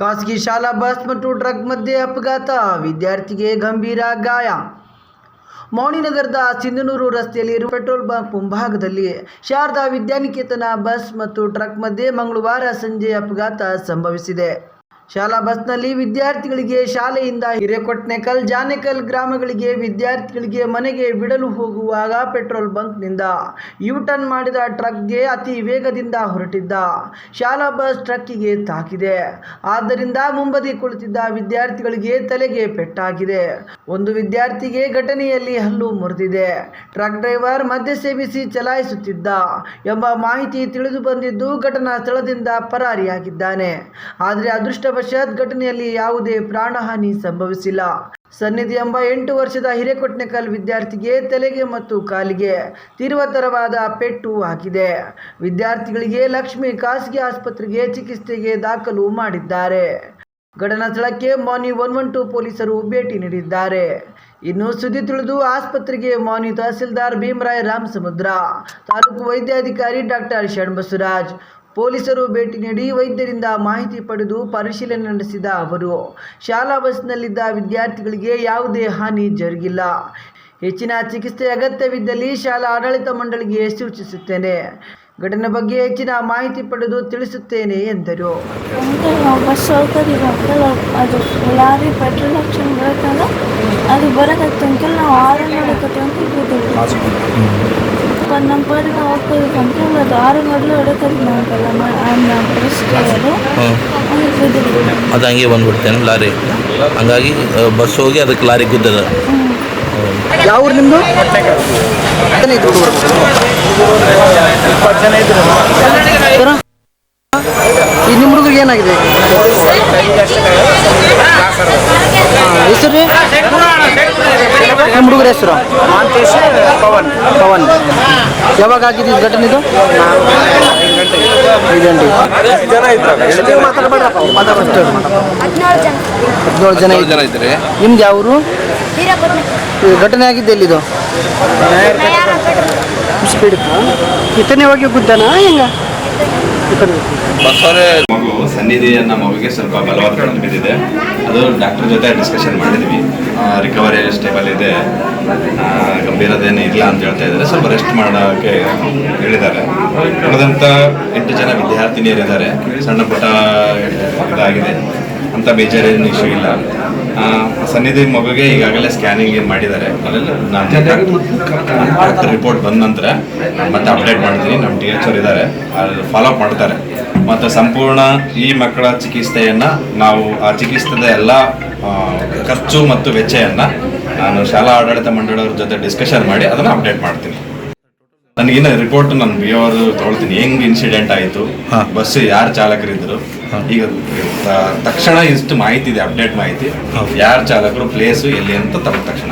ಖಾಸಗಿ ಶಾಲಾ ಬಸ್ ಮತ್ತು ಟ್ರಕ್ ಮಧ್ಯೆ ಅಪಘಾತ. ವಿದ್ಯಾರ್ಥಿಗೆ ಗಂಭೀರ ಗಾಯ. ಮೌನಿನಗರದ ಸಿಂಧನೂರು ರಸ್ತೆಯಲ್ಲಿ ಇರುವ ಪೆಟ್ರೋಲ್ ಬಂಕ್ ಮುಂಭಾಗದಲ್ಲಿ ಶಾರದಾ ವಿದ್ಯಾನಿಕೇತನ ಬಸ್ ಮತ್ತು ಟ್ರಕ್ ಮಧ್ಯೆ ಮಂಗಳವಾರ ಸಂಜೆ ಅಪಘಾತ ಸಂಭವಿಸಿದೆ. ಶಾಲಾ ಬಸ್ನಲ್ಲಿ ವಿದ್ಯಾರ್ಥಿಗಳಿಗೆ ಶಾಲೆಯಿಂದ ಹಿರೇಕೊಟ್ನೆಕಲ್, ಜಾನೆಕಲ್ ಗ್ರಾಮಗಳಿಗೆ ವಿದ್ಯಾರ್ಥಿಗಳಿಗೆ ಮನೆಗೆ ಬಿಡಲು ಹೋಗುವಾಗ ಪೆಟ್ರೋಲ್ ಬಂಕ್ನಿಂದ ಯೂ ಟರ್ನ್ ಮಾಡಿದ ಟ್ರಕ್ಗೆ ಅತಿ ವೇಗದಿಂದ ಹೊರಟಿದ್ದ ಶಾಲಾ ಬಸ್ ಟ್ರಕ್ಕಿಗೆ ತಾಕಿದೆ. ಆದ್ದರಿಂದ ಮುಂಬದಿ ಕುಳಿತಿದ್ದ ವಿದ್ಯಾರ್ಥಿಗಳಿಗೆ ತಲೆಗೆ ಪೆಟ್ಟಾಗಿದೆ. ಒಂದು ವಿದ್ಯಾರ್ಥಿಗೆ ಘಟನೆಯಲ್ಲಿ ಹಲ್ಲು ಮುರಿದಿದೆ. ಟ್ರಕ್ ಡ್ರೈವರ್ ಮದ್ಯ ಸೇವಿಸಿ ಚಲಾಯಿಸುತ್ತಿದ್ದ ಎಂಬ ಮಾಹಿತಿ ತಿಳಿದು ಬಂದಿದ್ದು ಘಟನಾ ಸ್ಥಳದಿಂದ ಪರಾರಿಯಾಗಿದ್ದಾನೆ. ಆದರೆ ಅದೃಷ್ಟವಶಾತ್ ಘಟನೆಯಲ್ಲಿ ಯಾವುದೇ ಪ್ರಾಣಹಾನಿ ಸಂಭವಿಸಿಲ್ಲ. ಸನ್ನಿಧಿ ಎಂಬ ಎಂಟು ವರ್ಷದ ಹಿರೇಕೊಟ್ನೆಕಲ್ ವಿದ್ಯಾರ್ಥಿಗೆ ತಲೆಗೆ ಮತ್ತು ಕಾಲಿಗೆ ತೀವ್ರತರವಾದ ಪೆಟ್ಟು ಹಾಕಿದೆ. ವಿದ್ಯಾರ್ಥಿಗಳಿಗೆ ಲಕ್ಷ್ಮಿ ಖಾಸಗಿ ಆಸ್ಪತ್ರೆಗೆ ಚಿಕಿತ್ಸೆಗೆ ದಾಖಲು ಮಾಡಿದ್ದಾರೆ. ಘಟನಾ ಸ್ಥಳಕ್ಕೆ ಮಾನಿ ಒನ್ ಒನ್ ಟು ಪೊಲೀಸರು ಭೇಟಿ ನೀಡಿದ್ದಾರೆ. ಇನ್ನು ಸುದ್ದಿ ತಿಳಿದು ಆಸ್ಪತ್ರೆಗೆ ಮಾನಿ ತಹಸೀಲ್ದಾರ್ ಭೀಮರಾಯ್ ರಾಮಸಮುದ್ರ, ತಾಲೂಕು ವೈದ್ಯಾಧಿಕಾರಿ ಡಾಕ್ಟರ್ ಷಣ್ಬಸವರಾಜ್ ಪೊಲೀಸರು ಭೇಟಿ ನೀಡಿ ವೈದ್ಯರಿಂದ ಮಾಹಿತಿ ಪಡೆದು ಪರಿಶೀಲನೆ ನಡೆಸಿದ ಅವರು ಶಾಲಾ ಬಸ್ನಲ್ಲಿದ್ದ ವಿದ್ಯಾರ್ಥಿಗಳಿಗೆ ಯಾವುದೇ ಹಾನಿ ಜರುಗಿಲ್ಲ. ಹೆಚ್ಚಿನ ಚಿಕಿತ್ಸೆ ಅಗತ್ಯವಿದ್ದಲ್ಲಿ ಶಾಲಾ ಆಡಳಿತ ಮಂಡಳಿಗೆ ಸೂಚಿಸುತ್ತೇನೆ. ಘಟನೆ ಬಗ್ಗೆ ಹೆಚ್ಚಿನ ಮಾಹಿತಿ ಪಡೆದು ತಿಳಿಸುತ್ತೇನೆ ಎಂದರು. ಬಸ್ ಅದು ಲಾರಿ ಪೆಟ್ರೋಲ್ ಹಾಕ್ಸ್ಕೊಂಡು ಬರೋಕ್ಕಲ್ಲ ಅದು ನಾವು ಆರು ನೋಡಕತ್ತೆ ಕೂತಿದ್ವಿ ನಮ್ಮ ಪಾಡಿಗೆ ನಾವು ಹೋಗ್ಕೋದಿಲ್ಲ ಅಂಕಲ್ ಅದು ಆರು ಮೊದಲು ನಮ್ಮ ಡ್ರೈವರು ಅದು ಹಂಗೆ ಬಂದ್ಬಿಡ್ತೇನೆ ಲಾರಿ? ಹಂಗಾಗಿ ಬಸ್ ಹೋಗಿ ಅದಕ್ಕೆ ಲಾರಿ ಗುದ್ದದ. ಯಾವ ಊರು ನಿಮ್ಮದು ಈ ನಿಮ್ಮ ಹುಡುಗರಿಗೆ ಏನಾಗಿದೆ? ಹೆಸರು? ನಿಮ್ಮ ಹುಡುಗರ ಹೆಸರು? ಪವನ್. ಪವನ್. ಯಾವಾಗ ಆಗಿದೆ ಈ ಘಟನೆ ಇದು ಐದು ಗಂಟೆ. ಮಾತಾಡ್ಬೇಡ್ರಪ್ಪ ಹದಿನೇಳು ಜನ. ಇದ್ದಾರೆ ಜನ ಜನ ಇದ್ರಿ ನಿಮ್ದು ಯಾವ ಊರು? ಹಿರೇಕೊಟ್ನೆ ಇದು ಘಟನೆ ಆಗಿದ್ದು ಎಲ್ಲಿದು? ಸ್ಪೀಡ್ ಇತನೇ ಹೋಗಿ ಗುದ್ದಾನ ಹೆಂಗ? ಮಗು ಸನ್ನಿಧಿ ಅನ್ನೋ ಮಗುಗೆ ಸ್ವಲ್ಪ ಬಲವಾದ ಬಿದ್ದಿದೆ. ಅದು ಡಾಕ್ಟರ್ ಜೊತೆ ಡಿಸ್ಕಷನ್ ಮಾಡಿದ್ವಿ. ರಿಕವರಿ ಸ್ಟೇಬಲ್ ಇದೆ. ಗಂಭೀರದೇನು ಇಲ್ಲ ಅಂತ ಹೇಳ್ತಾ ಇದ್ದಾರೆ. ಸ್ವಲ್ಪ ರೆಸ್ಟ್ ಮಾಡೋಕ್ಕೆ ಹೇಳಿದ್ದಾರೆ. ಉಳಿದಂಥ ಎಂಟು ಜನ ವಿದ್ಯಾರ್ಥಿನಿಯರಿದ್ದಾರೆ. ಸಣ್ಣ ಪುಟ್ಟ ಇದಾಗಿದೆ. ಅಂತ ಬೇಜಾರೇನು ಇಶ್ಯೂ ಇಲ್ಲ. ಆ, ಸನ್ನಿಧಿ ಮಗುಗೆ ಈಗಾಗಲೇ ಸ್ಕ್ಯಾನಿಂಗ್ ಏನು ಮಾಡಿದ್ದಾರೆ. ಅಲ್ಲೆಲ್ಲ ನಾನು ಡಾಕ್ಟರ್ ರಿಪೋರ್ಟ್ ಬಂದ ನಂತರ ಮತ್ತೆ ಅಪ್ಡೇಟ್ ಮಾಡ್ತೀನಿ. ನಮ್ಮ ಟಿ ಎಚ್ ಅವ್ರು ಇದ್ದಾರೆ ಫಾಲೋ ಅಪ್ ಮಾಡ್ತಾರೆ. ಮತ್ತು ಸಂಪೂರ್ಣ ಈ ಮಕ್ಕಳ ಚಿಕಿತ್ಸೆಯನ್ನು ನಾವು ಆ ಚಿಕಿತ್ಸೆದ ಎಲ್ಲ ಖರ್ಚು ಮತ್ತು ವೆಚ್ಚವನ್ನು ನಾನು ಶಾಲಾ ಆಡಳಿತ ಮಂಡಳಿಯವ್ರ ಜೊತೆ ಡಿಸ್ಕಷನ್ ಮಾಡಿ ಅದನ್ನು ಅಪ್ಡೇಟ್ ಮಾಡ್ತೀನಿ. ನನಗಿನ್ನ ರಿಪೋರ್ಟ್ ನಾನು ಬಿ ಅವರು ತೊಗೊಳ್ತೀನಿ. ಹೆಂಗೆ ಇನ್ಸಿಡೆಂಟ್ ಆಯಿತು? ಬಸ್ ಯಾರು ಚಾಲಕರಿದ್ರು? ಈಗ ತಕ್ಷಣ ಇಷ್ಟು ಮಾಹಿತಿ ಇದೆ ಅಪ್ಡೇಟ್ ಮಾಹಿತಿ. ಯಾರು ಚಾಲಕರು ಪ್ಲೇಸು ಎಲ್ಲಿ ಅಂತ ತಗೊಂಡ ತಕ್ಷಣ.